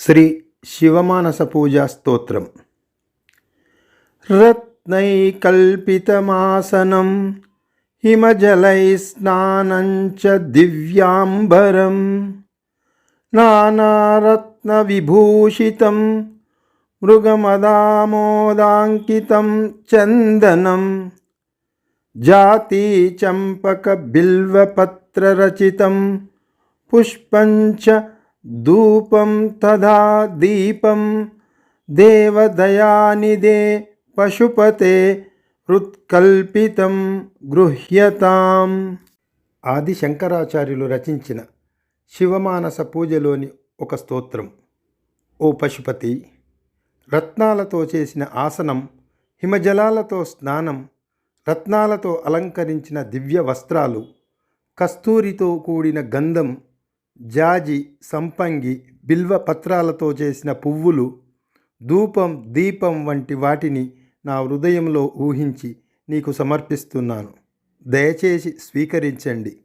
శ్రీ శివమానస పూజా స్తోత్రం. రత్నైకల్పితమాసనం హిమజలై స్నానం చ దివ్యాంబరం నానారత్నవిభూషితం మృగమదామోదాంకితం చందనం జాతి చంపక బిల్వపత్రరచితం పుష్పంచ ధూపం తదా దీపం దేవదయానిదే పశుపతే హృత్కల్పితం గృహ్యతాం. ఆది శంకరాచార్యులు రచించిన శివమానస పూజలోని ఒక స్తోత్రం. ఓ పశుపతి రత్నాలతో చేసిన ఆసనం హిమజలాలతో స్నానం రత్నాలతో అలంకరించిన దివ్య వస్త్రాలు కస్తూరితో కూడిన గంధం జాజి సంపంగి బిల్వ పత్రాలతో చేసిన పువ్వులు ధూపం దీపం వంటి వాటిని నా హృదయంలో ఊహించి నీకు సమర్పిస్తున్నాను. దయచేసి స్వీకరించండి.